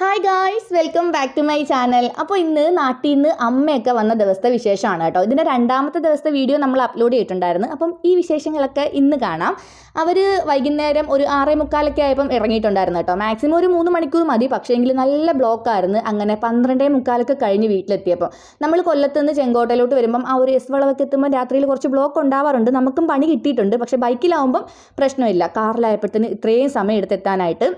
Hi guys welcome back to my channel അപ്പോൾ ഇന്ന് നാട്ടിൽ നിന്ന് അമ്മയൊക്കെ വന്ന ദിവസത്തെ വിശേഷമാണ് കേട്ടോ. ഇതിന്റെ രണ്ടാമത്തെ ദിവസത്തെ വീഡിയോ നമ്മൾ അപ്ലോഡ് ചെയ്തിട്ടുണ്ടായിരുന്നു. അപ്പം ഈ വിശേഷങ്ങളൊക്കെ ഇന്ന് കാണാം. അവർ വൈകുന്നേരം ഒരു ആറേ മുക്കാലൊക്കെ ആയപ്പം ഇറങ്ങിയിട്ടുണ്ടായിരുന്നു കേട്ടോ. മാക്സിമം ഒരു മൂന്ന് മണിക്കൂർ മതി. പക്ഷേ എങ്കിൽ നല്ല ബ്ലോക്കായിരുന്നു അങ്ങനെ പന്ത്രണ്ടേ മുക്കാലൊക്കെ കഴിഞ്ഞ് വീട്ടിലെത്തിയപ്പോൾ നമ്മൾ കൊല്ലത്ത് നിന്ന് ചെങ്കോട്ടയിലോട്ട് വരുമ്പം ആ ഒരു എസ് വളവൊക്കെ എത്തുമ്പോൾ രാത്രിയിൽ കുറച്ച് ബ്ലോക്ക് ഉണ്ടാവാറുണ്ട്. നമുക്കും പണി കിട്ടിയിട്ടുണ്ട്. പക്ഷേ ബൈക്കിലാവുമ്പം പ്രശ്നമില്ല. കാറിലായപ്പോഴത്തേന് ഇത്രയും സമയം എടുത്തെത്താനായിട്ട്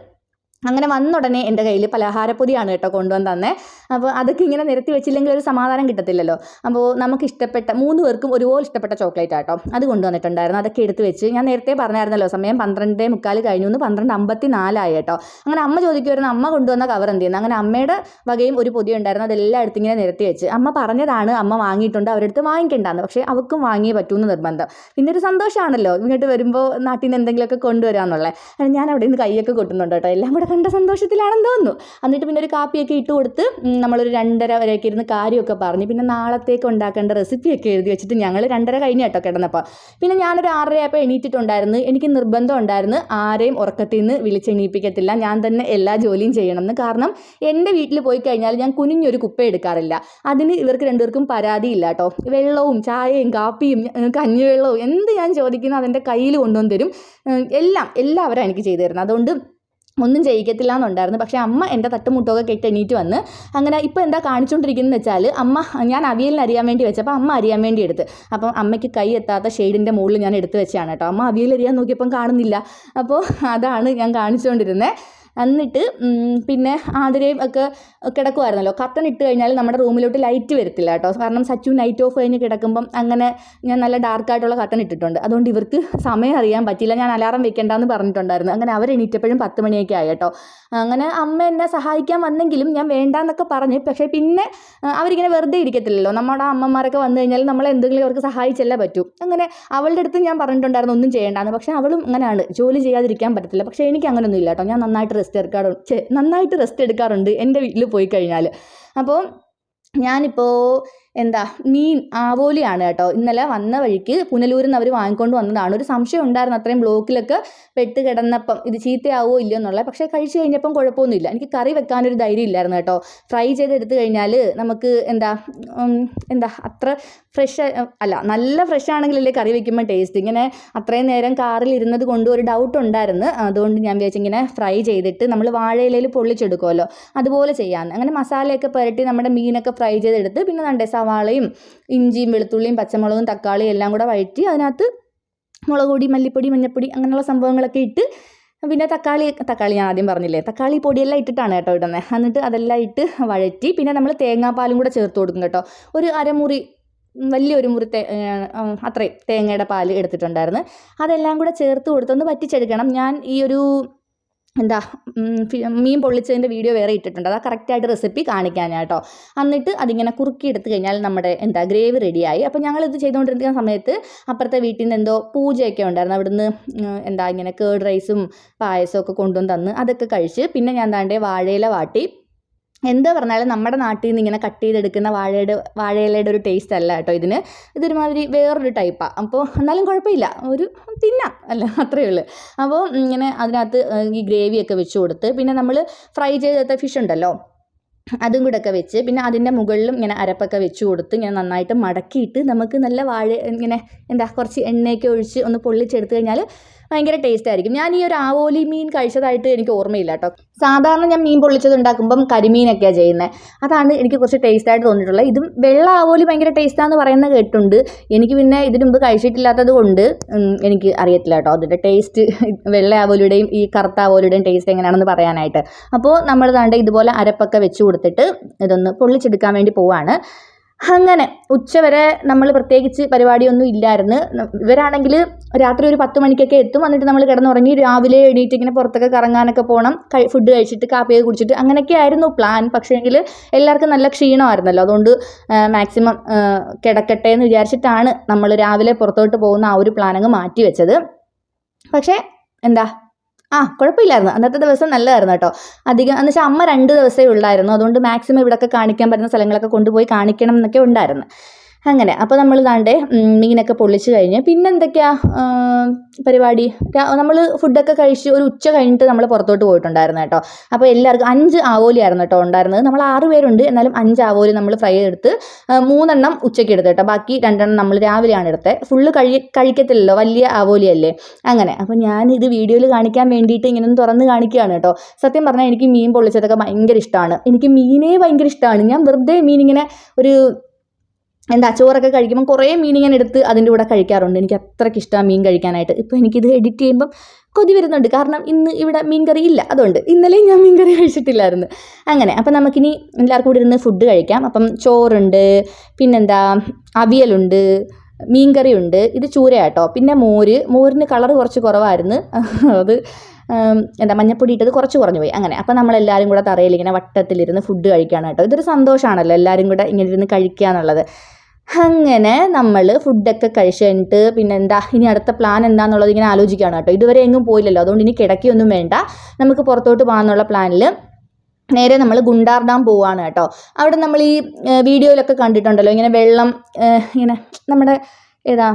അങ്ങനെ വന്ന ഉടനെ എന്റെ കയ്യിൽ പലഹാരപ്പൊതിയാണ് കേട്ടോ കൊണ്ടുവന്ന് തന്നെ. അപ്പോൾ അതൊക്കെ ഇങ്ങനെ നിരത്തി വെച്ചില്ലെങ്കിൽ ഒരു സമാധാനം കിട്ടത്തില്ലല്ലോ. അപ്പോൾ നമുക്ക് ഇഷ്ടപ്പെട്ട മൂന്ന് പേർക്കും ഒരുപോലെ ഇഷ്ടപ്പെട്ട ചോക്ലേറ്റ് ആട്ടോ. അത് കൊണ്ടുവന്നിട്ടുണ്ടായിരുന്നു. അതൊക്കെ എടുത്ത് വെച്ച് ഞാൻ നേരത്തെ പറഞ്ഞായിരുന്നല്ലോ സമയം പന്ത്രണ്ട് മുക്കാൽ കഴിഞ്ഞു. എന്ന് പന്ത്രണ്ട് അമ്പത്തി നാലായി കേട്ടോ. അങ്ങനെ അമ്മ ചോദിക്കുമായിരുന്നു അമ്മ കൊണ്ടുവന്ന കവർ എന്ത്? ചെയ്യുന്നു അങ്ങനെ അമ്മയുടെ വകയും ഒരു പൊതി ഉണ്ടായിരുന്നു. അതെല്ലാം എടുത്ത് ഇങ്ങനെ നിരത്തി വെച്ച്. അമ്മ പറഞ്ഞതാണ് അമ്മ വാങ്ങിയിട്ടുണ്ട് അവരെടുത്ത് വാങ്ങിക്കേണ്ടാന്ന്. പക്ഷേ അവർക്കും വാങ്ങിയേ പറ്റൂന്ന് നിർബന്ധം. പിന്നെ ഒരു സന്തോഷമാണല്ലോ ഇങ്ങോട്ട് വരുമ്പോൾ നാട്ടിൽ നിന്ന് എന്തെങ്കിലുമൊക്കെ കൊണ്ടുവരാമെന്നുള്ളത് ഞാൻ അവിടെ നിന്ന് കൈയൊക്കെ കൊട്ടുന്നുണ്ട് കേട്ടോ. എല്ലാം കൂടെ കണ്ട സന്തോഷത്തിലാണെന്ന് തോന്നുന്നു. എന്നിട്ട് പിന്നെ ഒരു കാപ്പിയൊക്കെ ഇട്ട് കൊടുത്ത് നമ്മളൊരു രണ്ടര വരെയൊക്കെ ഇരുന്ന് കാര്യമൊക്കെ പറഞ്ഞ്. പിന്നെ നാളത്തേക്ക് ഉണ്ടാക്കേണ്ട റെസിപ്പിയൊക്കെ എഴുതി വെച്ചിട്ട് ഞങ്ങൾ രണ്ടര കഴിഞ്ഞ കേട്ടോ കിടന്നപ്പോൾ പിന്നെ ഞാനൊരു ആറരയായപ്പോൾ എണീറ്റിട്ടുണ്ടായിരുന്നു. എനിക്ക് നിർബന്ധം ഉണ്ടായിരുന്നു ആരെയും ഉറക്കത്തിൽ നിന്ന് വിളിച്ചെണീപ്പിക്കത്തില്ല. ഞാൻ തന്നെ എല്ലാ ജോലിയും ചെയ്യണമെന്ന്. കാരണം എന്റെ വീട്ടിൽ പോയി കഴിഞ്ഞാൽ ഞാൻ കുനിഞ്ഞൊരു കുപ്പ എടുക്കാറില്ല. അതിന് ഇവർക്ക് രണ്ടുപേർക്കും പരാതിയില്ല കേട്ടോ. വെള്ളവും ചായയും കാപ്പിയും കഞ്ഞിവെള്ളവും എന്ത് ഞാൻ ചോദിക്കുന്നു അതെന്റെ കയ്യിൽ കൊണ്ടുവന്ന് തരും. എല്ലാം എല്ലാവരും എനിക്ക് ചെയ്തു തരുന്നത് അതുകൊണ്ട് ഒന്നും ചെയ്യിക്കത്തില്ല എന്നുണ്ടായിരുന്നു. പക്ഷേ അമ്മ എന്റെ തട്ടുമുട്ടൊക്കെ കെട്ടി എണീറ്റ് വന്ന് അങ്ങനെ ഇപ്പോൾ എന്താ കാണിച്ചുകൊണ്ടിരിക്കുന്നത് വെച്ചാൽ അമ്മ ഞാൻ അവിയലിന് അറിയാൻ വേണ്ടി വെച്ചപ്പോൾ അമ്മ അറിയാൻ വേണ്ടി എടുത്ത്. അപ്പം അമ്മയ്ക്ക് കൈ എത്താത്ത ഷെയ്ഡിന്റെ മുകളിൽ ഞാൻ എടുത്ത് വെച്ചാണ് കേട്ടോ. അമ്മ അവിയൽ അറിയാൻ നോക്കിയപ്പം കാണുന്നില്ല. അപ്പോൾ അതാണ് ഞാൻ കാണിച്ചുകൊണ്ടിരുന്നത് എന്നിട്ട് പിന്നെ ആതിരയും ഒക്കെ കിടക്കുമായിരുന്നല്ലോ കർട്ടൻ ഇട്ട് കഴിഞ്ഞാൽ നമ്മുടെ റൂമിലോട്ട് ലൈറ്റ് വരത്തില്ല കേട്ടോ. കാരണം സച്ചു നൈറ്റ് ഓഫ് കഴിഞ്ഞ് കിടക്കുമ്പം അങ്ങനെ ഞാൻ നല്ല ഡാർക്കായിട്ടുള്ള കർട്ടൻ ഇട്ടിട്ടുണ്ട്. അതുകൊണ്ട് ഇവർക്ക് സമയം അറിയാൻ പറ്റില്ല ഞാൻ അലാറം വെക്കേണ്ടെന്ന് പറഞ്ഞിട്ടുണ്ടായിരുന്നു. അങ്ങനെ അവർ എണീറ്റപ്പോഴും പത്ത് മണിയൊക്കെ ആയി കേട്ടോ. അങ്ങനെ അമ്മ എന്നെ സഹായിക്കാൻ വന്നെങ്കിലും ഞാൻ വേണ്ടാന്നൊക്കെ പറഞ്ഞ് പക്ഷേ പിന്നെ അവരിങ്ങനെ വെറുതെ ഇരിക്കത്തില്ലല്ലോ. നമ്മുടെ അമ്മമാരൊക്കെ വന്നു കഴിഞ്ഞാൽ നമ്മൾ എന്തെങ്കിലും അവർക്ക് സഹായിച്ചല്ലേ പറ്റൂ. അങ്ങനെ അവളുടെ അടുത്ത് ഞാൻ പറഞ്ഞിട്ടുണ്ടായിരുന്നു ഒന്നും ചെയ്യേണ്ടാന്ന്. പക്ഷേ അവളും അങ്ങനെയാണ് ജോലി ചെയ്യാതിരിക്കാൻ പറ്റത്തില്ല. പക്ഷേ എനിക്ക് അങ്ങനെയൊന്നും ഇല്ല കേട്ടോ. ഞാൻ നന്നായിട്ട് റെസ്റ്റ് എടുക്കാറുണ്ട് നന്നായിട്ട് റെസ്റ്റ് എടുക്കാറുണ്ട് എന്റെ വീട്ടിൽ പോയി കഴിഞ്ഞാൽ. അപ്പോൾ ഞാനിപ്പോൾ എന്താ മീൻ ആവോലിയാണ് കേട്ടോ. ഇന്നലെ വന്ന വഴിക്ക് പുനലൂരിൽ നിന്ന് അവർ വാങ്ങിക്കൊണ്ട് വന്നതാണ്. ഒരു സംശയം ഉണ്ടായിരുന്നു അത്രയും ബ്ലോക്കിലൊക്കെ പെട്ട് കിടന്നപ്പം ഇത് ചീത്തയാവോ ഇല്ലയോ എന്നുള്ളത്. പക്ഷേ കഴിച്ചു കഴിഞ്ഞപ്പം കുഴപ്പമൊന്നുമില്ല. എനിക്ക് കറി വെക്കാനൊരു ധൈര്യം ഇല്ലായിരുന്നു കേട്ടോ. ഫ്രൈ ചെയ്തെടുത്ത് കഴിഞ്ഞാൽ നമുക്ക് എന്താ എന്താ അത്ര ഫ്രഷ് അല്ല നല്ല ഫ്രഷ് ആണെങ്കിലല്ലേ കറി വെക്കുമ്പോൾ ടേസ്റ്റ് ഇങ്ങനെ അത്രയും നേരം കാറിൽ ഇരുന്നത് കൊണ്ട് ഒരു ഡൗട്ട് ഉണ്ടായിരുന്നു. അതുകൊണ്ട് ഞാൻ വിചാരിച്ചു ഇങ്ങനെ ഫ്രൈ ചെയ്തിട്ട് നമ്മൾ വാഴയിലയിൽ പൊള്ളിച്ചെടുക്കുമല്ലോ അതുപോലെ ചെയ്യാമെന്ന് അങ്ങനെ മസാലയൊക്കെ പുരട്ടി നമ്മുടെ മീനൊക്കെ ഫ്രൈ ചെയ്തെടുത്ത് പിന്നെ നണ്ടേ സവാളയും ഇഞ്ചിയും വെളുത്തുള്ളിയും പച്ചമുളകും തക്കാളിയും എല്ലാം കൂടെ വഴറ്റി അതിനകത്ത് മുളക് പൊടി മല്ലിപ്പൊടി മഞ്ഞൾപ്പൊടി അങ്ങനെയുള്ള സംഭവങ്ങളൊക്കെ ഇട്ട് പിന്നെ തക്കാളി തക്കാളി ഞാൻ ആദ്യം പറഞ്ഞില്ലേ? തക്കാളി പൊടിയെല്ലാം ഇട്ടിട്ടാണ് കേട്ടോ ഇടുന്നത് എന്നിട്ട് അതെല്ലാം ഇട്ട് വഴറ്റി പിന്നെ നമ്മൾ തേങ്ങാപ്പാലും കൂടെ ചേർത്ത് കൊടുക്കും കേട്ടോ. ഒരു അരമുറി വലിയൊരു മുറി തേ അത്രയും തേങ്ങയുടെ പാൽ എടുത്തിട്ടുണ്ടായിരുന്നു. അതെല്ലാം കൂടെ ചേർത്ത് കൊടുത്തൊന്ന് വറ്റിച്ചെടുക്കണം. ഞാൻ ഈ ഒരു എന്താ മീൻ പൊള്ളിച്ചതിന്റെ വീഡിയോ വേറെ ഇട്ടിട്ടുണ്ട്. അത് കറക്റ്റായിട്ട് റെസിപ്പി കാണിക്കാൻ കേട്ടോ എന്നിട്ട് അതിങ്ങനെ കുറുക്കി എടുത്തു കഴിഞ്ഞാൽ നമ്മുടെ എന്താ ഗ്രേവി റെഡിയായി അപ്പോൾ ഞങ്ങളിത് ചെയ്തുകൊണ്ടിരിക്കുന്ന സമയത്ത് അപ്പുറത്തെ വീട്ടിൽ നിന്ന് എന്തോ പൂജയൊക്കെ ഉണ്ടായിരുന്നു. അവിടുന്ന് എന്താ ഇങ്ങനെ കേർഡ് റൈസും പായസവും ഒക്കെ കൊണ്ടുവന്ന് തന്ന് അതൊക്കെ കഴിച്ച് പിന്നെ ഞാൻ താണ്ടേ വാഴയില വാട്ടി എന്താ പറഞ്ഞാലും നമ്മുടെ നാട്ടിൽ നിന്ന് ഇങ്ങനെ കട്ട് ചെയ്തെടുക്കുന്ന വാഴയുടെ വാഴയിലയുടെ ഒരു ടേസ്റ്റ് അല്ല കേട്ടോ ഇതിന്. ഇതൊരുമാതിരി വേറൊരു ടൈപ്പാണ് അപ്പോൾ എന്നാലും കുഴപ്പമില്ല. ഒരു തിന്നാം. അല്ല അത്രയേ ഉള്ളൂ. അപ്പോൾ ഇങ്ങനെ അതിനകത്ത് ഈ ഗ്രേവിയൊക്കെ വെച്ച് കൊടുത്ത് പിന്നെ നമ്മൾ ഫ്രൈ ചെയ്തെടുത്ത ഫിഷ് ഉണ്ടല്ലോ. അതും കൂടെ ഒക്കെ വെച്ച് പിന്നെ അതിന്റെ മുകളിലും ഇങ്ങനെ അരപ്പൊക്കെ വെച്ച് കൊടുത്ത് ഇങ്ങനെ നന്നായിട്ട് മടക്കിയിട്ട് നമുക്ക് നല്ല വാഴ ഇങ്ങനെ എന്താ കുറച്ച് എണ്ണയൊക്കെ ഒഴിച്ച് ഒന്ന് പൊള്ളിച്ചെടുത്ത് കഴിഞ്ഞാൽ ഭയങ്കര ടേസ്റ്റ് ആയിരിക്കും. ഞാൻ ഈ ഒരു ആവോലി മീൻ കഴിച്ചതായിട്ട് എനിക്ക് ഓർമ്മയില്ല കേട്ടോ. സാധാരണ ഞാൻ മീൻ പൊള്ളിച്ചത് ഉണ്ടാക്കുമ്പം കരിമീനൊക്കെയാണ് ചെയ്യുന്നത് അതാണ് എനിക്ക് കുറച്ച് ടേസ്റ്റ് ആയിട്ട് തോന്നിയിട്ടുള്ളത്. ഇതും വെള്ള ആവോലി ഭയങ്കര ടേസ്റ്റാന്ന് പറയുന്ന കേട്ടുണ്ട് എനിക്ക് പിന്നെ ഇതിനു മുമ്പ് കഴിച്ചിട്ടില്ലാത്തത് കൊണ്ട് എനിക്ക് അറിയത്തില്ല കേട്ടോ. അതിന്റെ ടേസ്റ്റ് വെള്ള ആവോലിയുടെയും ഈ കറുത്ത ആവോലിയുടെയും ടേസ്റ്റ് എങ്ങനെയാണെന്ന് പറയാനായിട്ട്. അപ്പോൾ നമ്മൾ ദാണ്ട് ഇതുപോലെ അരപ്പൊക്കെ വെച്ച് കൊടുത്തിട്ട് ഇതൊന്ന് പൊള്ളിച്ചെടുക്കാൻ വേണ്ടി പോവാണ്. അങ്ങനെ ഉച്ചവരെ നമ്മൾ പ്രത്യേകിച്ച് പരിപാടിയൊന്നും ഇല്ലായിരുന്നു. ഇവരാണെങ്കിൽ രാത്രി ഒരു പത്ത് മണിക്കൊക്കെ എത്തും. എന്നിട്ട് നമ്മൾ കിടന്നുറങ്ങി രാവിലെ എണീറ്റ് ഇങ്ങനെ പുറത്തൊക്കെ കറങ്ങാനൊക്കെ പോകണം ഫുഡ് കഴിച്ചിട്ട് കാപ്പിയൊക്കെ കുടിച്ചിട്ട് അങ്ങനെയൊക്കെ ആയിരുന്നു പ്ലാൻ. പക്ഷേങ്കിൽ എല്ലാവർക്കും നല്ല ക്ഷീണമായിരുന്നല്ലോ. അതുകൊണ്ട് മാക്സിമം കിടക്കട്ടെ എന്ന് വിചാരിച്ചിട്ടാണ് നമ്മൾ രാവിലെ പുറത്തോട്ട് പോകുന്ന ആ ഒരു പ്ലാനങ്ങ് മാറ്റി വെച്ചത്. പക്ഷേ എന്താ? ആ കുഴപ്പമില്ലായിരുന്നു. അന്നത്തെ ദിവസം നല്ലതായിരുന്നു കേട്ടോ. അധികം എന്ന് വെച്ചാൽ അമ്മ രണ്ട് ദിവസമേ ഉള്ളായിരുന്നു. അതുകൊണ്ട് മാക്സിമം ഇവിടെയൊക്കെ കാണിക്കാൻ പറ്റുന്ന സ്ഥലങ്ങളൊക്കെ കൊണ്ടുപോയി കാണിക്കണം എന്നൊക്കെ ഉണ്ടായിരുന്നു. അങ്ങനെ. അപ്പോൾ നമ്മൾ ദാണ്ടേ മീനൊക്കെ പൊള്ളിച്ച് കഴിഞ്ഞ് പിന്നെ എന്തൊക്കെയാ പരിപാടി? നമ്മൾ ഫുഡൊക്കെ കഴിച്ച് ഒരു ഉച്ച കഴിഞ്ഞിട്ട് നമ്മൾ പുറത്തോട്ട് പോയിട്ടുണ്ടായിരുന്നു കേട്ടോ. അപ്പോൾ എല്ലാവർക്കും അഞ്ച് ആവോലിയായിരുന്നു കേട്ടോ ഉണ്ടായിരുന്നത്. നമ്മൾ ആറ് പേരുണ്ട്. എന്നാലും അഞ്ച് ആവോലി നമ്മൾ ഫ്രൈ എടുത്ത് മൂന്നെണ്ണം ഉച്ചയ്ക്ക് എടുത്ത് കേട്ടോ. ബാക്കി രണ്ടെണ്ണം നമ്മൾ രാവിലെയാണ് എടുത്തത് ഫുള്ള് കഴി കഴിക്കത്തില്ലല്ലോ. വലിയ ആവോലിയല്ലേ. അങ്ങനെ. അപ്പോൾ ഞാൻ ഇത് വീഡിയോയിൽ കാണിക്കാൻ വേണ്ടിയിട്ട് ഇങ്ങനെ തുറന്ന് കാണിക്കുകയാണ് കേട്ടോ. സത്യം പറഞ്ഞാൽ എനിക്ക് മീൻ പൊള്ളിച്ചതൊക്കെ ഭയങ്കര ഇഷ്ടമാണ്. എനിക്ക് മീനേ ഭയങ്കര ഇഷ്ടമാണ്. ഞാൻ വെറുതെ മീൻ ഇങ്ങനെ ഒരു എന്താ ചോറൊക്കെ കഴിക്കുമ്പം കുറേ മീൻ ഇങ്ങനെ എടുത്ത് അതിന്റെ കൂടെ കഴിക്കാറുണ്ട്. എനിക്ക് അത്രയ്ക്ക് ഇഷ്ടമാണ് മീൻ കഴിക്കാനായിട്ട്. ഇപ്പോൾ എനിക്കിത് എഡിറ്റ് ചെയ്യുമ്പം കൊതി വരുന്നുണ്ട്. കാരണം ഇന്ന് ഇവിടെ മീൻ കറി ഇല്ല. അതുകൊണ്ട് ഇന്നലെയും ഞാൻ മീൻ കറി കഴിച്ചിട്ടില്ലായിരുന്നു. അങ്ങനെ അപ്പം നമുക്കിനി എല്ലാവർക്കും കൂടി ഇരുന്ന് ഫുഡ് കഴിക്കാം. അപ്പം ചോറുണ്ട് പിന്നെന്താ അവിയലുണ്ട് മീൻകറിയുണ്ട് ഇത് ചൂരയാട്ടോ പിന്നെ മോര്. മോരിന് കളർ കുറച്ച് കുറവായിരുന്നു. അത് എന്താ മഞ്ഞപ്പൊടി ഇട്ടത് കുറച്ച് കുറഞ്ഞു പോയി. അങ്ങനെ അപ്പം നമ്മളെല്ലാവരും കൂടെ തറയിൽ ഇങ്ങനെ വട്ടത്തിലിരുന്ന് ഫുഡ് കേട്ടോ ഇതൊരു സന്തോഷമാണല്ലോ എല്ലാവരും കൂടെ ഇങ്ങനെ ഇരുന്ന് കഴിക്കുക എന്നുള്ളത് അങ്ങനെ നമ്മൾ ഫുഡൊക്കെ കഴിച്ച് കഴിഞ്ഞിട്ട് പിന്നെ എന്താ ഇനി അടുത്ത പ്ലാൻ എന്താണെന്നുള്ളത് ഇങ്ങനെ ആലോചിക്കുകയാണ് കേട്ടോ. ഇതുവരെ എങ്ങും പോയില്ലല്ലോ. അതുകൊണ്ട് ഇനി കിടക്കിയൊന്നും വേണ്ട. നമുക്ക് പുറത്തോട്ട് പോകാമെന്നുള്ള പ്ലാനിൽ നേരെ നമ്മൾ ഗുണ്ടാർ ഡാം പോവാണ് കേട്ടോ. അവിടെ നമ്മൾ ഈ വീഡിയോയിലൊക്കെ കണ്ടിട്ടുണ്ടല്ലോ. ഇങ്ങനെ വെള്ളം ഇങ്ങനെ നമ്മുടെ ഏതാ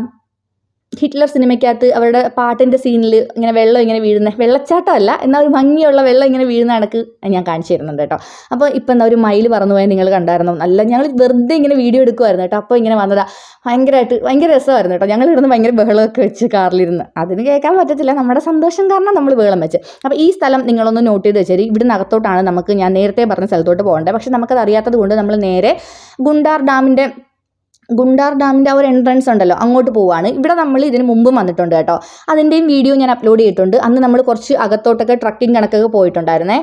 ഹിറ്റ്ലർ സിനിമയ്ക്കകത്ത് അവരുടെ പാട്ടിന്റെ സീനിൽ ഇങ്ങനെ വെള്ളം ഇങ്ങനെ വീഴുന്ന വെള്ളച്ചാട്ടമല്ല എന്നാൽ ഒരു ഭംഗിയുള്ള വെള്ളം ഇങ്ങനെ വീഴുന്ന കണക്ക് ഞാൻ കാണിച്ചു തരുന്നുണ്ട് കേട്ടോ. അപ്പോൾ ഇപ്പം എന്താ ഒരു മയിൽ പറന്നു പോയാൽ നിങ്ങൾ കണ്ടായിരുന്നു? നല്ല ഞങ്ങൾ വെറുതെ ഇങ്ങനെ വീഡിയോ എടുക്കുമായിരുന്നു കേട്ടോ. അപ്പോൾ ഇങ്ങനെ വന്നതാ. ഭയങ്കരമായിട്ട് ഭയങ്കര രസമായിരുന്നു കേട്ടോ. ഞങ്ങൾ ഇവിടുന്ന് ഭയങ്കര ബഹളമൊക്കെ വെച്ച് കാറിലിരുന്ന്. അതിന് കേൾക്കാൻ പറ്റത്തില്ല. നമ്മുടെ സന്തോഷം കാരണം നമ്മൾ ബഹളം വെച്ച്. അപ്പോൾ ഈ സ്ഥലം നിങ്ങളൊന്ന് നോട്ട് ചെയ്ത് വെച്ചാൽ ഇവിടുന്ന് അകത്തോട്ടാണ് നമുക്ക് ഞാൻ നേരത്തെ പറഞ്ഞ സ്ഥലത്തോട്ട് പോകേണ്ടത് പക്ഷെ നമുക്കത് അറിയാത്തത് കൊണ്ട് നമ്മൾ നേരെ ഗുണ്ടാർ ഡാമിന്റെ ഗുണ്ടാർ ഡാമിന്റെ ആ ഒരു എൻട്രൻസ് ഉണ്ടല്ലോ അങ്ങോട്ട് പോവാണ്. ഇവിടെ നമ്മൾ ഇതിന് മുമ്പും വന്നിട്ടുണ്ട് കേട്ടോ. അതിന്റെയും വീഡിയോ ഞാൻ അപ്ലോഡ് ചെയ്തിട്ടുണ്ട്. അന്ന് നമ്മൾ കുറച്ച് അകത്തോട്ടൊക്കെ ട്രക്കിംഗ് കണക്കൊക്കെ പോയിട്ടുണ്ടായിരുന്നേ.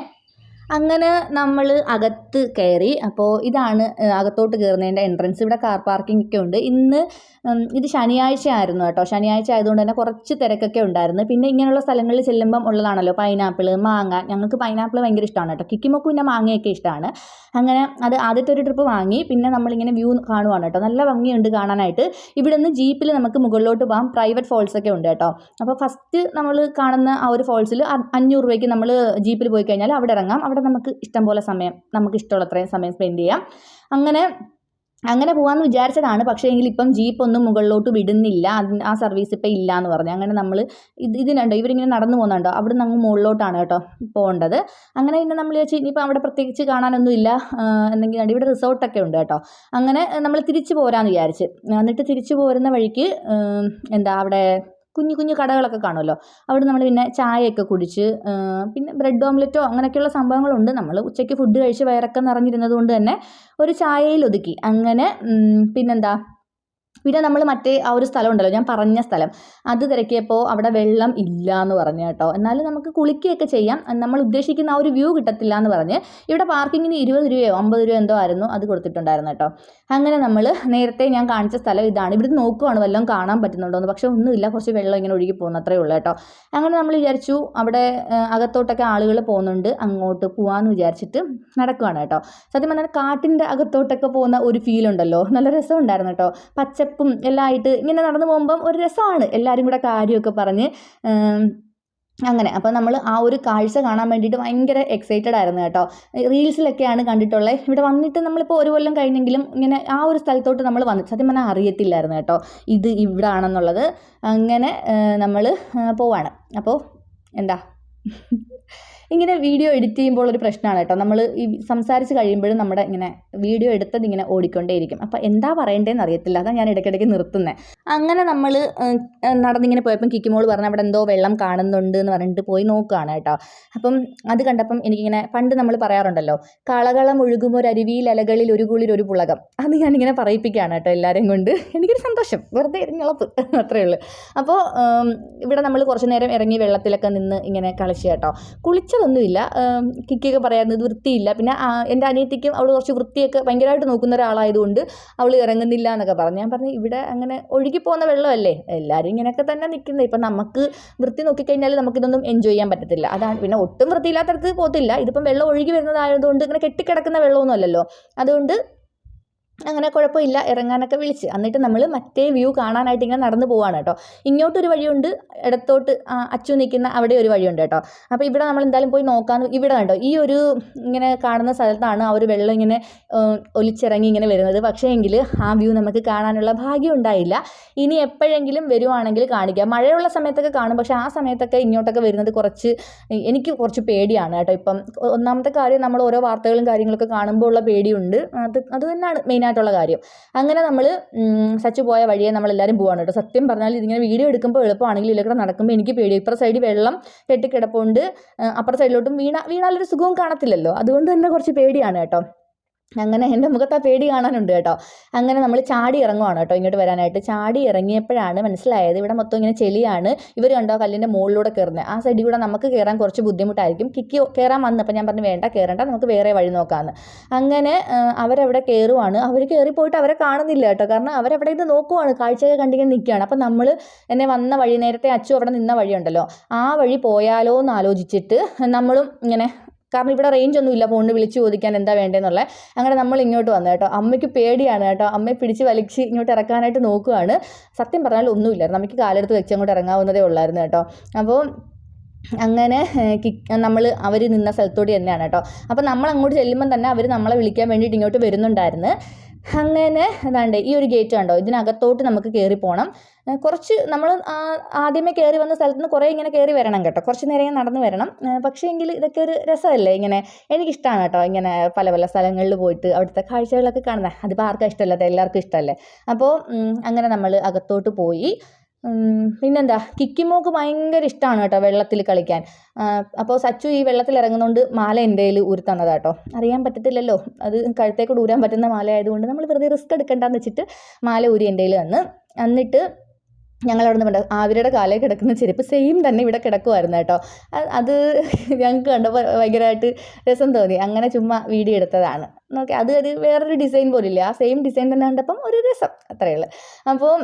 അങ്ങനെ നമ്മൾ അകത്ത് കയറി അപ്പോൾ ഇതാണ് അകത്തോട്ട് കയറുന്നതിന്റെ എൻട്രൻസ് ഇവിടെ കാർ പാർക്കിംഗ് ഒക്കെ ഉണ്ട്. ഇന്ന് ഇത് ശനിയാഴ്ച ആയിരുന്നു കേട്ടോ. ശനിയാഴ്ച ആയതുകൊണ്ട് തന്നെ കുറച്ച് തിരക്കൊക്കെ ഉണ്ടായിരുന്നു. പിന്നെ ഇങ്ങനെയുള്ള സ്ഥലങ്ങളിൽ ചെല്ലുമ്പം ഉള്ളതാണല്ലോ പൈനാപ്പിൾ മാങ്ങ. ഞങ്ങൾക്ക് പൈനാപ്പിൾ ഭയങ്കര ഇഷ്ടമാണ് കേട്ടോ. കിക്കിമൊക്കെ പിന്നെ മാങ്ങയൊക്കെ ഇഷ്ടമാണ്. അങ്ങനെ അത് ആദ്യത്തെ ഒരു ട്രിപ്പ് വാങ്ങി പിന്നെ നമ്മളിങ്ങനെ വ്യൂ കാണുവാണ് കേട്ടോ. നല്ല ഭംഗിയുണ്ട് കാണാനായിട്ട്. ഇവിടെ നിന്ന് ജീപ്പിൽ നമുക്ക് മുകളിലോട്ട് പോകാം പ്രൈവറ്റ് ഫോൾസ് ഒക്കെ ഉണ്ട് കേട്ടോ. അപ്പോൾ ഫസ്റ്റ് നമ്മൾ കാണുന്ന ആ ഒരു ഫോൾസിൽ അഞ്ഞൂറ് രൂപയ്ക്ക് നമ്മൾ ജീപ്പിൽ പോയി കഴിഞ്ഞാൽ അവിടെ ഇറങ്ങാം. അവിടെ നമുക്ക് ഇഷ്ടം പോലെ സമയം നമുക്ക് ഇഷ്ടമുള്ള അത്രയും സമയം സ്പെൻഡ് ചെയ്യാം. അങ്ങനെ അങ്ങനെ പോകാമെന്ന് വിചാരിച്ചതാണ്. പക്ഷേ എങ്കിൽ ഇപ്പം ജീപ്പ് ഒന്നും മുകളിലോട്ട് വിടുന്നില്ല. അതിന് ആ സർവീസ് ഇപ്പം ഇല്ല എന്ന് പറഞ്ഞു. അങ്ങനെ നമ്മൾ ഇത് ഇതിനുണ്ടോ ഇവരിങ്ങനെ നടന്നു പോകുന്നുണ്ടോ അവിടെ നിന്ന് അങ്ങ് മുകളിലോട്ടാണ് കേട്ടോ പോകേണ്ടത്. അങ്ങനെ പിന്നെ നമ്മൾ വെച്ച് ഇനിയിപ്പോൾ അവിടെ പ്രത്യേകിച്ച് കാണാനൊന്നും ഇല്ല. എന്തെങ്കിലും ഇവിടെ റിസോർട്ടൊക്കെ ഉണ്ട് കേട്ടോ. അങ്ങനെ നമ്മൾ തിരിച്ചു പോരാമെന്ന് വിചാരിച്ച്. എന്നിട്ട് തിരിച്ചു പോരുന്ന വഴിക്ക് എന്താ അവിടെ കുഞ്ഞു കുഞ്ഞു കടകളൊക്കെ കാണുമല്ലോ. അവിടെ നമ്മൾ പിന്നെ ചായയൊക്കെ കുടിച്ച് പിന്നെ ബ്രെഡ് ഓംലെറ്റോ അങ്ങനെയൊക്കെയുള്ള സംഭവങ്ങളുണ്ട്. നമ്മൾ ഉച്ചയ്ക്ക് ഫുഡ് കഴിച്ച് വയറൊക്കെ നിറഞ്ഞിരുന്നത് കൊണ്ട് തന്നെ ഒരു ചായയിലൊതുക്കി അങ്ങനെ പിന്നെന്താ? പിന്നെ നമ്മൾ മറ്റേ ആ ഒരു സ്ഥലം ഉണ്ടല്ലോ ഞാൻ പറഞ്ഞ സ്ഥലം. അത് തിരക്കിയപ്പോൾ അവിടെ വെള്ളം ഇല്ല എന്ന് പറഞ്ഞു കേട്ടോ. എന്നാലും നമുക്ക് കുളിക്കുകയൊക്കെ ചെയ്യാം. നമ്മൾ ഉദ്ദേശിക്കുന്ന ആ ഒരു വ്യൂ കിട്ടത്തില്ല എന്ന് പറഞ്ഞ് ഇവിടെ പാർക്കിങ്ങിന് ഇരുപത് രൂപയോ അമ്പത് രൂപയോ എന്തോ ആയിരുന്നു അത് കൊടുത്തിട്ടുണ്ടായിരുന്നു കേട്ടോ. അങ്ങനെ നമ്മൾ നേരത്തെ ഞാൻ കാണിച്ച സ്ഥലം ഇതാണ്. ഇവിടുന്ന് നോക്കുവാണ് വല്ലതും കാണാൻ പറ്റുന്നുണ്ടോ എന്ന്. പക്ഷേ ഒന്നുമില്ല കുറച്ച് വെള്ളം ഇങ്ങനെ ഒഴുകി പോകുന്നു അത്രേ ഉള്ളൂ കേട്ടോ. അങ്ങനെ നമ്മൾ വിചാരിച്ചു അവിടെ അകത്തോട്ടൊക്കെ ആളുകൾ പോകുന്നുണ്ട് അങ്ങോട്ട് പോകാമെന്ന് വിചാരിച്ചിട്ട് നടക്കുവാണ് കേട്ടോ. സത്യം പറഞ്ഞാൽ കാട്ടിന്റെ അകത്തോട്ടൊക്കെ പോകുന്ന ഒരു ഫീൽ ഉണ്ടല്ലോ. നല്ല രസമുണ്ടായിരുന്നു കേട്ടോ. പച്ചപ്പും എല്ലാം ആയിട്ട് ഇങ്ങനെ നടന്നു പോകുമ്പം ഒരു രസമാണ് എല്ലാവരും കൂടെ കാര്യമൊക്കെ പറഞ്ഞ്. അങ്ങനെ. അപ്പോൾ നമ്മൾ ആ ഒരു കാഴ്ച കാണാൻ വേണ്ടിയിട്ട് ഭയങ്കര എക്സൈറ്റഡ് ആയിരുന്നു കേട്ടോ. റീൽസിലൊക്കെയാണ് കണ്ടിട്ടുള്ളത് ഇവിടെ വന്നിട്ട് നമ്മളിപ്പോൾ ഒരു കൊല്ലം കഴിഞ്ഞെങ്കിലും ഇങ്ങനെ ആ ഒരു സ്ഥലത്തോട്ട് നമ്മൾ വന്നു സത്യം പറഞ്ഞാൽ അറിയത്തില്ലായിരുന്നു കേട്ടോ. ഇത് ഇവിടെ ആണെന്നുള്ളത് അങ്ങനെ നമ്മൾ പോവാണ്. അപ്പോൾ എന്താ? ഇങ്ങനെ വീഡിയോ എഡിറ്റ് ചെയ്യുമ്പോൾ ഒരു പ്രശ്നമാണ് കേട്ടോ. നമ്മൾ ഈ സംസാരിച്ച് കഴിയുമ്പോഴും നമ്മുടെ ഇങ്ങനെ വീഡിയോ എടുത്തത് ഇങ്ങനെ ഓടിക്കൊണ്ടേയിരിക്കും. അപ്പോൾ എന്താ പറയേണ്ടതെന്ന് അറിയത്തില്ല. അതാണ് ഞാൻ ഇടയ്ക്കിടയ്ക്ക് നിർത്തുന്നത് അങ്ങനെ നമ്മൾ നടന്നിങ്ങനെ പോയപ്പം കിക്കിമോൾ പറഞ്ഞ അവിടെ എന്തോ വെള്ളം കാണുന്നുണ്ട് എന്ന് പറഞ്ഞിട്ട് പോയി നോക്കുകയാണ് കേട്ടോ. അപ്പം അത് കണ്ടപ്പം എനിക്കിങ്ങനെ പണ്ട് നമ്മൾ പറയാറുണ്ടല്ലോ കളകളം ഒഴുകുമൊരരുവിയിൽ അലകളിൽ ഒരു കുളിൽ ഒരു പുളകം. അത് ഞാനിങ്ങനെ പറയിപ്പിക്കുകയാണ് കേട്ടോ എല്ലാവരെയും കൊണ്ട്. എനിക്കൊരു സന്തോഷം. വെറുതെ ഇറങ്ങിളപ്പ് അത്രയേ ഉള്ളൂ. അപ്പോൾ ഇവിടെ നമ്മൾ കുറച്ച് നേരം ഇറങ്ങി വെള്ളത്തിലൊക്കെ നിന്ന് ഇങ്ങനെ കളിച്ച് കേട്ടോ. കുളിച്ചതൊന്നുമില്ല ഉം, കിക്കിയൊക്കെ പറയായിരുന്നു ഇത് വൃത്തിയില്ല. പിന്നെ എന്റെ അനിയത്തിക്കും അവൾ കുറച്ച് വൃത്തിയൊക്കെ ഭയങ്കരമായിട്ട് നോക്കുന്ന ഒരാളായതുകൊണ്ട് അവൾ ഇറങ്ങുന്നില്ല എന്നൊക്കെ പറഞ്ഞു. ഞാൻ പറഞ്ഞു ഇവിടെ അങ്ങനെ ഒഴുകി പോകുന്ന വെള്ളമല്ലേ? എല്ലാവരും ഇങ്ങനെയൊക്കെ തന്നെ നിൽക്കുന്നത്. ഇപ്പം നമുക്ക് വൃത്തി നോക്കിക്കഴിഞ്ഞാൽ നമുക്കിതൊന്നും എൻജോയ് ചെയ്യാൻ പറ്റത്തില്ല. അതാണ്. പിന്നെ ഒട്ടും വൃത്തിയില്ലാത്തടത്ത് പോകത്തില്ല. ഇതിപ്പം വെള്ളം ഒഴുകി വരുന്നതായതുകൊണ്ട് ഇങ്ങനെ കെട്ടിക്കിടക്കുന്ന വെള്ളമൊന്നും അല്ലല്ലോ. അതുകൊണ്ട് അങ്ങനെ കുഴപ്പമില്ല ഇറങ്ങാനൊക്കെ വിളിച്ച്. എന്നിട്ട് നമ്മൾ മറ്റേ വ്യൂ കാണാനായിട്ട് ഇങ്ങനെ നടന്നു പോവാണ് കേട്ടോ. ഇങ്ങോട്ടൊരു വഴിയുണ്ട് ഇടത്തോട്ട് അച്ചു നിൽക്കുന്ന അവിടെ ഒരു വഴിയുണ്ട് കേട്ടോ. അപ്പോൾ ഇവിടെ നമ്മൾ എന്തായാലും പോയി നോക്കാമെന്ന് ഇവിടെ കണ്ടോ ഈ ഒരു ഇങ്ങനെ കാണുന്ന സ്ഥലത്താണ് ആ ഒരു വെള്ളം ഇങ്ങനെ ഒലിച്ചിറങ്ങി ഇങ്ങനെ വരുന്നത്. പക്ഷേ എങ്കിൽ ആ വ്യൂ നമുക്ക് കാണാനുള്ള ഭാഗ്യം ഉണ്ടായില്ല. ഇനി എപ്പോഴെങ്കിലും വരുവാണെങ്കിൽ കാണിക്കുക മഴയുള്ള സമയത്തൊക്കെ കാണും പക്ഷേ ആ സമയത്തൊക്കെ ഇങ്ങോട്ടൊക്കെ വരുന്നത് കുറച്ച് എനിക്ക് കുറച്ച് പേടിയാണ് കേട്ടോ. ഇപ്പം ഒന്നാമത്തെ കാര്യം നമ്മൾ ഓരോ വാർത്തകളും കാര്യങ്ങളൊക്കെ കാണുമ്പോൾ ഉള്ള പേടിയുണ്ട്. അത് അത് തന്നെയാണ് മെയിനായിട്ടുള്ള കാര്യം. അങ്ങനെ നമ്മൾ സച്ച് പോയ വഴിയെ നമ്മളെല്ലാവരും പോവാണ് കേട്ടോ. സത്യം പറഞ്ഞാൽ ഇതിങ്ങനെ വീഡിയോ എടുക്കുമ്പോൾ എളുപ്പമാണെങ്കിൽ ഇതിലൂടെ നടക്കുമ്പോൾ എനിക്ക് പേടി. ഇപ്പുറ സൈഡിൽ വെള്ളം കെട്ടിക്കിടപ്പുണ്ട്. അപ്പുറ സൈഡിലോട്ടും വീണ വീണാലൊരു സുഖവും കാണത്തില്ലല്ലോ. അതുകൊണ്ട് തന്നെ കുറച്ച് പേടിയാണ് കേട്ടോ. അങ്ങനെ എന്റെ മുഖത്ത് ആ പേടി കാണാനുണ്ട് കേട്ടോ. അങ്ങനെ നമ്മൾ ചാടി ഇറങ്ങുവാണ് കേട്ടോ ഇങ്ങോട്ട് വരാനായിട്ട്. ചാടി ഇറങ്ങിയപ്പോഴാണ് മനസ്സിലായത് ഇവിടെ മൊത്തം ഇങ്ങനെ ചെളിയാണ്. ഇവർ കണ്ടോ കല്ലിന്റെ മുകളിലൂടെ കയറുന്നത് ആ സൈഡിൽ കൂടെ നമുക്ക് കയറാൻ കുറച്ച് ബുദ്ധിമുട്ടായിരിക്കും. കിക്കി കയറാൻ വന്നപ്പോൾ ഞാൻ പറഞ്ഞു വേണ്ട കയറേണ്ട നമുക്ക് വേറെ വഴി നോക്കാമെന്ന് അങ്ങനെ അവരവിടെ കയറുവാണ് അവർ കയറി പോയിട്ട് അവരെ കാണുന്നില്ല കേട്ടോ. കാരണം അവരവിടെ ഇത് നോക്കുവാണ്. കാഴ്ചയൊക്കെ കണ്ടിങ്ങനെ നിൽക്കുകയാണ് അപ്പം നമ്മൾ എന്നെ വന്ന വഴി നേരത്തെ അച്ചു അവിടെ നിന്ന വഴിയുണ്ടല്ലോ. ആ വഴി പോയാലോ എന്ന് ആലോചിച്ചിട്ട് നമ്മളും ഇങ്ങനെ കാരണം ഇവിടെ റേഞ്ച് ഒന്നും ഇല്ല. ഫോണിൽ വിളിച്ച് ചോദിക്കാൻ എന്താ വേണ്ടതെന്നുള്ള അങ്ങനെ നമ്മൾ ഇങ്ങോട്ട് വന്നു കേട്ടോ. അമ്മയ്ക്ക് പേടിയാണ് കേട്ടോ. അമ്മയെ പിടിച്ച് വലിച്ച് ഇങ്ങോട്ട് ഇറക്കാനായിട്ട് നോക്കുകയാണ് സത്യം പറഞ്ഞാൽ ഒന്നുമില്ലായിരുന്നു നമുക്ക് കാലെടുത്ത് വെച്ച് അങ്ങോട്ട് ഇറങ്ങാവുന്നതേ ഉള്ളായിരുന്നു കേട്ടോ. അപ്പോൾ അങ്ങനെ നമ്മൾ അവർ നിന്ന സ്ഥലത്തോട് തന്നെയാണ് കേട്ടോ. അപ്പോൾ നമ്മൾ അങ്ങോട്ട് ചെല്ലുമ്പം തന്നെ അവർ നമ്മളെ വിളിക്കാൻ വേണ്ടിയിട്ട് ഇങ്ങോട്ട് വരുന്നുണ്ടായിരുന്നു. അങ്ങനെ അതാണ്ട് ഈ ഒരു ഗേറ്റ് കണ്ടോ? ഇതിനകത്തോട്ട് നമുക്ക് കയറി പോകണം കുറച്ച് നമ്മൾ ആദ്യമേ കയറി വന്ന സ്ഥലത്ത് നിന്ന് കുറേ ഇങ്ങനെ കയറി വരണം കേട്ടോ. കുറച്ച് നേരം നടന്നു വരണം. പക്ഷേ എങ്കിൽ ഇതൊക്കെ ഒരു രസമല്ലേ? ഇങ്ങനെ എനിക്കിഷ്ടമാണ് കേട്ടോ ഇങ്ങനെ പല പല സ്ഥലങ്ങളിൽ പോയിട്ട് അവിടുത്തെ കാഴ്ചകളൊക്കെ കാണുന്നത് അതിപ്പോൾ ആർക്കും ഇഷ്ടമല്ലാത്ത? എല്ലാവർക്കും ഇഷ്ടമല്ലേ? അപ്പോൾ അങ്ങനെ നമ്മൾ അകത്തോട്ട് പോയി. പിന്നെന്താ കിക്കിമോക്ക് ഭയങ്കര ഇഷ്ടമാണ് കേട്ടോ വെള്ളത്തിൽ കളിക്കാൻ. അപ്പോൾ സച്ചു ഈ വെള്ളത്തിൽ ഇറങ്ങുന്നതുകൊണ്ട് മാല എന്റെ കയ്യിൽ ഊരി കേട്ടോ. അറിയാൻ പറ്റത്തില്ലല്ലോ അത് കഴുത്തേക്കൂടെ ഊരാൻ പറ്റുന്ന മാല ആയതുകൊണ്ട് നമ്മൾ വെറുതെ റിസ്ക് എടുക്കണ്ടെന്ന് വെച്ചിട്ട് മാല ഊരി എന്റെ കയ്യിൽ തന്ന്. എന്നിട്ട് ഞങ്ങൾ അവിടെ നിന്ന് ആതിരയുടെ കാലേ കിടക്കുന്ന ചെരുപ്പ് സെയിം തന്നെ ഇവിടെ കിടക്കുമായിരുന്നു കേട്ടോ. അത് ഞങ്ങൾക്ക് കണ്ടപ്പോൾ ഭയങ്കരമായിട്ട് രസം തോന്നി. അങ്ങനെ ചുമ്മാ വീഡിയോ എടുത്തതാണ്. നോക്കി അത് ഒരു വേറൊരു ഡിസൈൻ പോലില്ല. ആ സെയിം ഡിസൈൻ തന്നെ കണ്ടപ്പം ഒരു രസം അത്രയേ ഉള്ളൂ. അപ്പോൾ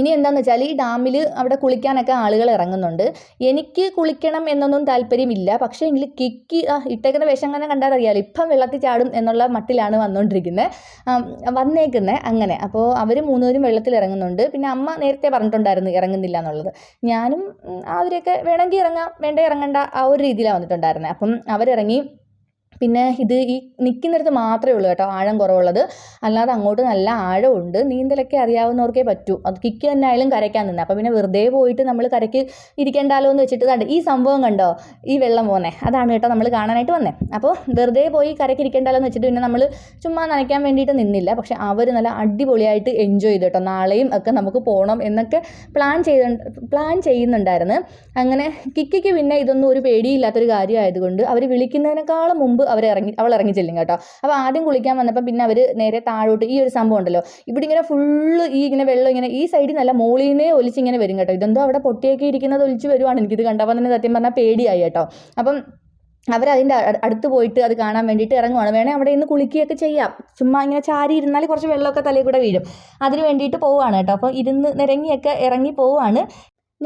ഇനി എന്താണെന്ന് വെച്ചാൽ ഈ ഡാമിൽ അവിടെ കുളിക്കാനൊക്കെ ആളുകൾ ഇറങ്ങുന്നുണ്ട്. എനിക്ക് കുളിക്കണം എന്നൊന്നും താല്പര്യമില്ല. പക്ഷേ എങ്കിൽ കിക്കി ഇട്ടേക്കുന്ന വേഷം അങ്ങനെ കണ്ടാൽ ഇപ്പം വെള്ളത്തിൽ ചാടും എന്നുള്ള മട്ടിലാണ് വന്നുകൊണ്ടിരിക്കുന്നത് വന്നേക്കുന്നത് അങ്ങനെ. അപ്പോൾ അവർ മൂന്നുപേരും വെള്ളത്തിൽ ഇറങ്ങുന്നുണ്ട്. പിന്നെ അമ്മ നേരത്തെ പറഞ്ഞിട്ടുണ്ടായിരുന്നു ഇറങ്ങുന്നില്ല എന്നുള്ളത്. ഞാനും അവരെയൊക്കെ വേണമെങ്കിൽ ഇറങ്ങാം. വേണ്ട ഇറങ്ങണ്ട ആ ഒരു രീതിയിലാണ് വന്നിട്ടുണ്ടായിരുന്നത് അപ്പം അവരിറങ്ങി പിന്നെ ഇത് ഈ നിൽക്കുന്നിടത്ത് മാത്രമേ ഉള്ളൂ കേട്ടോ ആഴം കുറവുള്ളത്. അല്ലാതെ അങ്ങോട്ട് നല്ല ആഴമുണ്ട്. നീന്തലൊക്കെ അറിയാവുന്നവർക്കേ പറ്റൂ. അത് കിക്ക് തന്നെ ആയാലും കരയ്ക്കാൻ നിന്ന്. അപ്പോൾ പിന്നെ വെറുതെ പോയിട്ട് നമ്മൾ കരയ്ക്ക് ഇരിക്കേണ്ടാലോ എന്ന് വെച്ചിട്ട് കണ്ട് ഈ സംഭവം കണ്ടോ? ഈ വെള്ളം പോകുന്നത് അതാണ് കേട്ടോ നമ്മൾ കാണാനായിട്ട് വന്നേ. അപ്പോൾ വെറുതെ പോയി കരയ്ക്ക് ഇരിക്കേണ്ടാലോ എന്ന് വെച്ചിട്ട് പിന്നെ നമ്മൾ ചുമ്മാ നനയ്ക്കാൻ വേണ്ടിയിട്ട് നിന്നില്ല. പക്ഷേ അവർ നല്ല അടിപൊളിയായിട്ട് എൻജോയ് ചെയ്തു കേട്ടോ. നാളെയും ഒക്കെ നമുക്ക് പോകണം എന്നൊക്കെ പ്ലാൻ ചെയ്ത പ്ലാൻ ചെയ്യുന്നുണ്ടായിരുന്നു. അങ്ങനെ കിക്കിക്ക് പിന്നെ ഇതൊന്നും ഒരു പേടിയില്ലാത്തൊരു കാര്യമായതുകൊണ്ട് അവർ വിളിക്കുന്നതിനേക്കാളും മുമ്പ് അവർ ഇറങ്ങി അവൾ ഇറങ്ങി ചെല്ലും കേട്ടോ. അപ്പോൾ ആദ്യം കുളിക്കാൻ വന്നപ്പോൾ പിന്നെ അവർ നേരെ താഴോട്ട് ഈ ഒരു സംഭവം ഉണ്ടല്ലോ. ഇവിടെ ഇങ്ങനെ ഫുള്ള് ഈ ഇങ്ങനെ വെള്ളം ഇങ്ങനെ ഈ സൈഡിൽ നല്ല മോളിനെ ഒലിച്ച് ഇങ്ങനെ വരും കേട്ടോ. ഇതെന്തോ അവിടെ പൊട്ടിയൊക്കെ ഇരിക്കുന്നത് ഒലിച്ച് വരുവാണ്. എനിക്കിത് കണ്ടപ്പോൾ തന്നെ സത്യം പറഞ്ഞാൽ പേടിയായി കേട്ടോ. അപ്പം അവരതിന്റെ അടുത്ത് പോയിട്ട് അത് കാണാൻ വേണ്ടിയിട്ട് ഇറങ്ങുവാണ്. വേണേൽ അവിടെ ഇന്ന് കുളിക്കുകയൊക്കെ ചെയ്യാം. ചുമ്മാ ഇങ്ങനെ ചാരി ഇരുന്നാൽ കുറച്ച് വെള്ളമൊക്കെ തലയിൽ കൂടെ വീഴും. അതിന് വേണ്ടിയിട്ട് പോവുകയാണ് കേട്ടോ. അപ്പോൾ ഇരുന്ന് നിരങ്ങിയൊക്കെ ഇറങ്ങി പോവുകയാണ്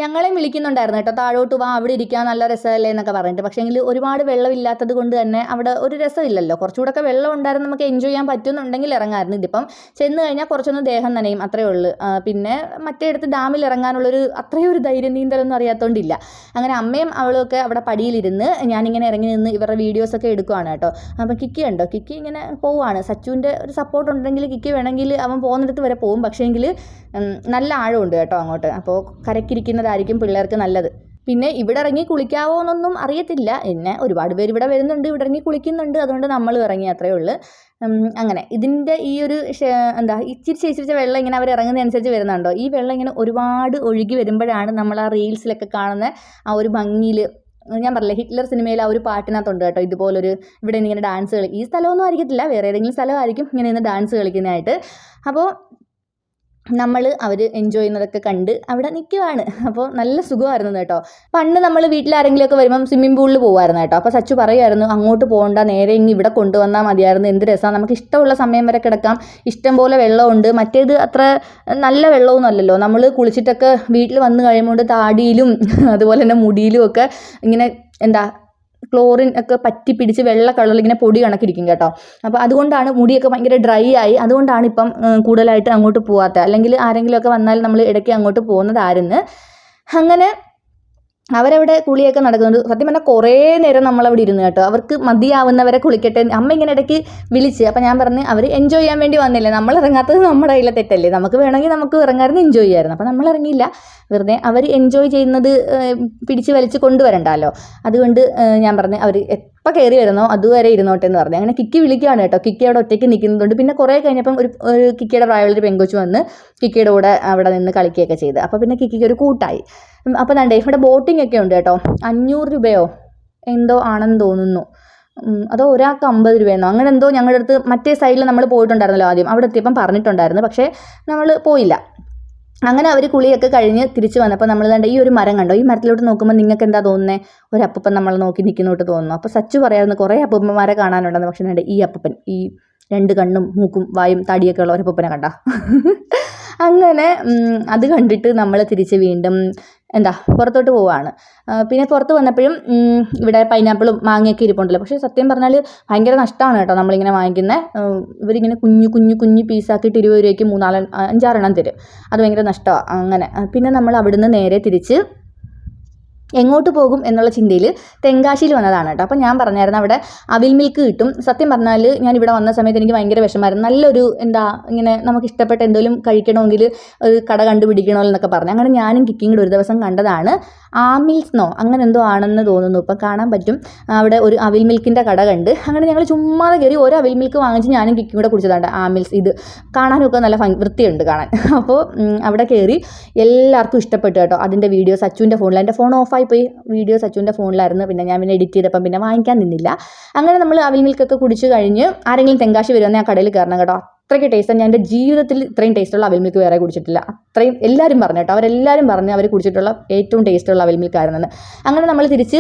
ഞങ്ങളെയും വിളിക്കുന്നുണ്ടായിരുന്നു കേട്ടോ. താഴോട്ട് വാ അവിടെ ഇരിക്കാൻ നല്ല രസമല്ലേ എന്നൊക്കെ പറഞ്ഞിട്ട്. പക്ഷേ എങ്കിൽ ഒരുപാട് വെള്ളമില്ലാത്തത് കൊണ്ട് തന്നെ അവിടെ ഒരു രസമില്ലല്ലോ. കുറച്ചുകൂടെയൊക്കെ വെള്ളം ഉണ്ടായിരുന്നു നമുക്ക് എൻജോയ് ചെയ്യാൻ പറ്റുന്നുണ്ടെങ്കിൽ ഇറങ്ങായിരുന്നു ഇതിപ്പം ചെന്ന് കഴിഞ്ഞാൽ കുറച്ചൊന്ന് ദേഹം നനയും അത്രയേ ഉള്ളൂ. പിന്നെ മറ്റേ മറ്റേടത്ത് ഡാമിൽ ഇറങ്ങാനുള്ളൊരു അത്രയും ഒരു ധൈര്യം നീന്തലൊന്നും അറിയാത്തതുകൊണ്ടില്ല അങ്ങനെ അമ്മയും അവളും ഒക്കെ അവിടെ പടിയിലിരുന്ന് ഞാനിങ്ങനെ ഇറങ്ങി നിന്ന് ഇവരുടെ വീഡിയോസൊക്കെ എടുക്കുവാണ് കേട്ടോ. അപ്പം കിക്കി ഉണ്ടോ കിക്കി ഇങ്ങനെ പോവാണ് സച്ചുവിന്റെ ഒരു സപ്പോർട്ട് ഉണ്ടെങ്കിൽ കിക്കി വേണമെങ്കിൽ അവൻ പോകുന്നിടത്ത് വരെ പോകും. പക്ഷേങ്കിൽ നല്ല ആഴമുണ്ട് കേട്ടോ അങ്ങോട്ട്. അപ്പോൾ കരക്കിരിക്കുന്നതായിരിക്കും പിള്ളേർക്ക് നല്ലത്. പിന്നെ ഇവിടെ ഇറങ്ങി കുളിക്കാവോ എന്നൊന്നും അറിയത്തില്ല. എന്നെ ഒരുപാട് പേര് ഇവിടെ വരുന്നുണ്ട് ഇവിടെ ഇറങ്ങി കുളിക്കുന്നുണ്ട്. അതുകൊണ്ട് നമ്മൾ ഇറങ്ങി അത്രയേ ഉള്ളൂ. അങ്ങനെ. ഇതിന്റെ ഈ ഒരു എന്താ ഇച്ചിരി ചേച്ചിരിച്ച വെള്ളം ഇങ്ങനെ അവർ ഇറങ്ങുന്നതനുസരിച്ച് വരുന്നുണ്ടോ? ഈ വെള്ളം ഇങ്ങനെ ഒരുപാട് ഒഴുകി വരുമ്പോഴാണ് നമ്മൾ ആ റീൽസിലൊക്കെ കാണുന്ന ആ ഒരു ഭംഗിയിൽ ഞാൻ പറഞ്ഞില്ലേ ഹിറ്റ്ലർ സിനിമയിൽ ആ ഒരു പാട്ടിനകത്തുണ്ട് കേട്ടോ ഇതുപോലൊരു ഇവിടെ ഇങ്ങനെ ഡാൻസ് കളി. ഈ സ്ഥലമൊന്നും ആയിരിക്കത്തില്ല. വേറെ ഏതെങ്കിലും സ്ഥലമായിരിക്കും ഇങ്ങനെ ഇന്ന് ഡാൻസ് കളിക്കുന്നതായിട്ട്. അപ്പോൾ നമ്മൾ അവർ എൻജോയ് ചെയ്യുന്നതൊക്കെ കണ്ട് അവിടെ നിൽക്കുവാണ് അപ്പോൾ നല്ല സുഖമായിരുന്നു കേട്ടോ. പണ്ട് നമ്മൾ വീട്ടിലാരെങ്കിലുമൊക്കെ വരുമ്പം സ്വിമ്മിംഗ് പൂളിൽ പോകുമായിരുന്നു കേട്ടോ. അപ്പോൾ സച്ചു പറയുമായിരുന്നു അങ്ങോട്ട് പോകണ്ട നേരെ ഇങ്ങ് ഇവിടെ കൊണ്ടുവന്നാൽ മതിയായിരുന്നു. എന്ത് രസമാണ് നമുക്ക് ഇഷ്ടമുള്ള സമയം വരെ കിടക്കാം. ഇഷ്ടം പോലെ വെള്ളമുണ്ട്. മറ്റേത് അത്ര നല്ല വെള്ളമൊന്നും അല്ലല്ലോ. നമ്മൾ കുളിച്ചിട്ടൊക്കെ വീട്ടിൽ വന്ന് കഴിയുമ്പോൾ താടിയിലും അതുപോലെ തന്നെ മുടിയിലും ഒക്കെ ഇങ്ങനെ എന്താ ക്ലോറിൻ ഒക്കെ പറ്റി പിടിച്ച് വെള്ള കളറിൽ ഇങ്ങനെ പൊടി കണക്കിരിക്കും കേട്ടോ. അപ്പോൾ അതുകൊണ്ടാണ് മുടിയൊക്കെ ഭയങ്കര ഡ്രൈ ആയി. അതുകൊണ്ടാണ് ഇപ്പം കൂടുതലായിട്ട് അങ്ങോട്ട് പോവാത്തത് അല്ലെങ്കിൽ ആരെങ്കിലുമൊക്കെ വന്നാൽ നമ്മൾ ഇടയ്ക്ക് അങ്ങോട്ട് പോകുന്നതായിരുന്നു അങ്ങനെ അവരവിടെ കുളിയൊക്കെ നടക്കുന്നുണ്ട്. സത്യം പറഞ്ഞാൽ കുറേ നേരം നമ്മളവിടെ ഇരുന്നു കേട്ടോ. അവർക്ക് മതിയാവുന്നവരെ കുളിക്കട്ടെ. അമ്മ ഇങ്ങനെ ഇടയ്ക്ക് വിളിച്ച്. അപ്പം ഞാൻ പറഞ്ഞ് അവർ എൻജോയ് ചെയ്യാൻ വേണ്ടി വന്നില്ലേ? നമ്മൾ ഇറങ്ങാത്തത് നമ്മുടെ കയ്യിലെ തെറ്റല്ലേ? നമുക്ക് വേണമെങ്കിൽ നമുക്ക് ഇറങ്ങാറുണ്ട് എൻജോയ് ചെയ്യായിരുന്നു. അപ്പം നമ്മൾ ഇറങ്ങിയില്ല വെറുതെ അവർ എൻജോയ് ചെയ്യുന്നത് പിടിച്ച് വലിച്ച് കൊണ്ടുവരണ്ടല്ലോ. അതുകൊണ്ട് ഞാൻ പറഞ്ഞ് അവർ എപ്പോൾ കയറി വരുന്നോ അതുവരെ ഇരുന്നോട്ടെ എന്ന് പറഞ്ഞു. അങ്ങനെ കിക്കി വിളിക്കുകയാണ് കേട്ടോ. കിക്കി അവിടെ ഒറ്റയ്ക്ക് നിൽക്കുന്നതുകൊണ്ട്. പിന്നെ കുറേ കഴിഞ്ഞപ്പം ഒരു ഒരു കിക്കിയുടെ പ്രായമുള്ളൊരു പെങ്കൊച്ചു വന്ന് കിക്കിയുടെ കൂടെ അവിടെ നിന്ന് കളിക്കുകയൊക്കെ ചെയ്ത്. അപ്പോൾ പിന്നെ കിക്കിക്ക് ഒരു കൂട്ടായി. അപ്പോൾ ദാണ്ടേ ഇവിടെ ബോട്ടിംഗ് ഒക്കെ ഉണ്ട് കേട്ടോ. അഞ്ഞൂറ് രൂപയോ എന്തോ ആണെന്ന് തോന്നുന്നു. അതോ ഒരാൾക്ക് അമ്പത് രൂപയെന്നോ? അങ്ങനെ എന്തോ ഞങ്ങളുടെ അടുത്ത് മറ്റേ സൈഡിൽ നമ്മൾ പോയിട്ടുണ്ടായിരുന്നല്ലോ ആദ്യം. അവിടെ എത്തിയപ്പം പറഞ്ഞിട്ടുണ്ടായിരുന്നു പക്ഷേ നമ്മൾ പോയില്ല. അങ്ങനെ അവർ കുളിയൊക്കെ കഴിഞ്ഞ് തിരിച്ച് വന്നപ്പോൾ നമ്മൾ കണ്ട ഈ ഒരു മരം കണ്ടോ? ഈ മരത്തിലോട്ട് നോക്കുമ്പോൾ നിങ്ങൾക്ക് എന്താ തോന്നുന്നത് ഒരു അപ്പൂപ്പൻ നമ്മൾ നോക്കി നിൽക്കുന്നോട്ട് തോന്നുന്നു. അപ്പോൾ സച്ചു പറയായിരുന്നു കുറേ അപ്പൂപ്പന്മാരെ കാണാനുണ്ടെന്ന്. പക്ഷേ ഈ അപ്പൂപ്പൻ ഈ രണ്ട് കണ്ണും മൂക്കും വായും തടിയൊക്കെ ഉള്ള ഒരു അപ്പൂപ്പനെ കണ്ട. അങ്ങനെ അത് കണ്ടിട്ട് നമ്മൾ തിരിച്ച് വീണ്ടും എന്താ പുറത്തോട്ട് പോവാണ്. പിന്നെ പുറത്ത് വന്നപ്പോഴും ഇവിടെ പൈനാപ്പിളും മാങ്ങയൊക്കെ ഇരിപ്പുണ്ടല്ലോ. പക്ഷേ സത്യം പറഞ്ഞാൽ ഭയങ്കര നഷ്ടമാണ് കേട്ടോ നമ്മളിങ്ങനെ വാങ്ങിക്കുന്നത് ഇവരിങ്ങനെ കുഞ്ഞു കുഞ്ഞു കുഞ്ഞു പീസാക്കിയിട്ട് ഇരുപത് രൂപയ്ക്ക് മൂന്നാൽ അഞ്ചാറെണ്ണം തരും. അത് ഭയങ്കര നഷ്ടമാണ് അങ്ങനെ. പിന്നെ നമ്മൾ അവിടുന്ന് നേരെ തിരിച്ച് എങ്ങോട്ട് പോകും എന്നുള്ള ചിന്തയിൽ തെങ്കാശിയിൽ വന്നതാണ് കേട്ടോ. അപ്പോൾ ഞാൻ പറഞ്ഞായിരുന്നു അവിടെ അവിൽ മിൽക്ക് കിട്ടും. സത്യം പറഞ്ഞാൽ ഞാൻ ഇവിടെ വന്ന സമയത്ത് എനിക്ക് ഭയങ്കര വിഷമമായിരുന്നു. നല്ലൊരു എന്താ ഇങ്ങനെ നമുക്ക് ഇഷ്ടപ്പെട്ട എന്തെങ്കിലും കഴിക്കണമെങ്കിൽ ഒരു കട കണ്ടുപിടിക്കണമല്ലോ എന്നൊക്കെ പറഞ്ഞു. അങ്ങനെ ഞാനും കിക്കിങ്ങിൽ ഒരു ദിവസം കണ്ടതാണ്. ആമിൽസ്നോ അങ്ങനെ എന്തോ ആണെന്ന് തോന്നുന്നു. ഇപ്പം കാണാൻ പറ്റും. അവിടെ ഒരു അവിൽ മിൽക്കിന്റെ കട കണ്ട് അങ്ങനെ ഞങ്ങൾ ചുമ്മാതെ കയറി ഓരോ അവിൽ മിൽക്ക് വാങ്ങിച്ച് ഞാനും കിക്കിങ് കൂടെ കുടിച്ചതാണ് ആമിൽസ് ഇത് കാണാനൊക്കെ നല്ല വൃത്തിയുണ്ട് കാണാൻ. അപ്പോൾ അവിടെ കയറി എല്ലാവർക്കും ഇഷ്ടപ്പെട്ടു കേട്ടോ. അതിന്റെ വീഡിയോ സച്ചുവിന്റെ ഫോണിൽ എന്റെ ഫോൺ ഓഫായി പോയി വീഡിയോ സച്ചുവിന്റെ ഫോണിലായിരുന്നു. പിന്നെ ഞാൻ പിന്നെ എഡിറ്റ് ചെയ്തപ്പം പിന്നെ വാങ്ങിക്കാൻ നിന്നില്ല. അങ്ങനെ നമ്മൾ അവിൽ മിൽക്കൊക്കെ കുടിച്ച് കഴിഞ്ഞ് ആരെങ്കിലും തെങ്കാശി വരുമെന്ന് ആ കടയിൽ കയറണം കേട്ടോ. അത്രയ്ക്ക് ടേസ്റ്റ് ഞാൻ എന്റെ ജീവിതത്തിൽ ഇത്രയും ടേസ്റ്റുള്ള അവിൽ മിൽക്ക് വേറെ കുടിച്ചിട്ടില്ല. അത്രയും എല്ലാവരും പറഞ്ഞു കേട്ടോ. അവരെല്ലാവരും പറഞ്ഞ് അവർ കുടിച്ചിട്ടുള്ള ഏറ്റവും ടേസ്റ്റുള്ള അവിൽ മിൽക്ക് ആയിരുന്നെന്ന്. അങ്ങനെ നമ്മൾ തിരിച്ച്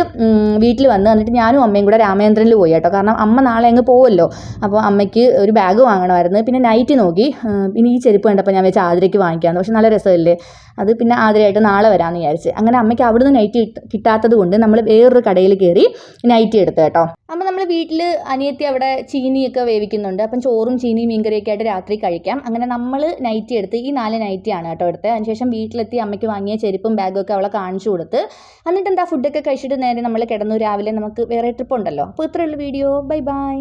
വീട്ടിൽ വന്ന് എന്നിട്ട് ഞാനും അമ്മയും കൂടെ രാമേന്ദ്രനിൽ പോയി കേട്ടോ. കാരണം അമ്മ നാളെ അങ്ങ് പോകുമല്ലോ അപ്പോൾ അമ്മയ്ക്ക് ഒരു ബാഗ് വാങ്ങണമായിരുന്നു. പിന്നെ നൈറ്റ് നോക്കി. പിന്നെ ഈ ചെരുപ്പ് കണ്ടപ്പോൾ ഞാൻ വെച്ച് ആതിരയ്ക്ക് വാങ്ങിക്കാമെന്ന് പക്ഷെ നല്ല രസമല്ലേ? അത് പിന്നെ ആതിരയായിട്ട് നാളെ വരാമെന്ന് വിചാരിച്ച്. അങ്ങനെ അമ്മയ്ക്ക് അവിടുന്ന് നൈറ്റ് കിട്ടാത്തത് കൊണ്ട് നമ്മൾ വേറൊരു കടയിൽ കയറി നൈറ്റ് എടുത്തു കേട്ടോ. അപ്പോൾ നമ്മൾ വീട്ടിൽ അനിയത്തി അവിടെ ചീനിയൊക്കെ വേവിക്കുന്നുണ്ട്. അപ്പം ചോറും ചീനിയും മീൻകറിയൊക്കെ ആയിട്ട് രാത്രി കഴിക്കാം. അങ്ങനെ നമ്മൾ നൈറ്റി എടുത്ത് ഈ നാല് നൈറ്റിയാണ് കേട്ടോ എടുത്തത്. അതിനുശേഷം വീട്ടിലെത്തി അമ്മയ്ക്ക് വാങ്ങിയ ചെരുപ്പും ബാഗും ഒക്കെ അവളെ കാണിച്ചു കൊടുത്ത്. എന്നിട്ട് എന്താ ഫുഡൊക്കെ കഴിച്ചിട്ട് നേരെ നമ്മൾ കിടന്നു. രാവിലെ നമുക്ക് വേറെ ട്രിപ്പ് ഉണ്ടല്ലോ. അപ്പോൾ ഇത്രയുള്ള വീഡിയോ ബൈ ബൈ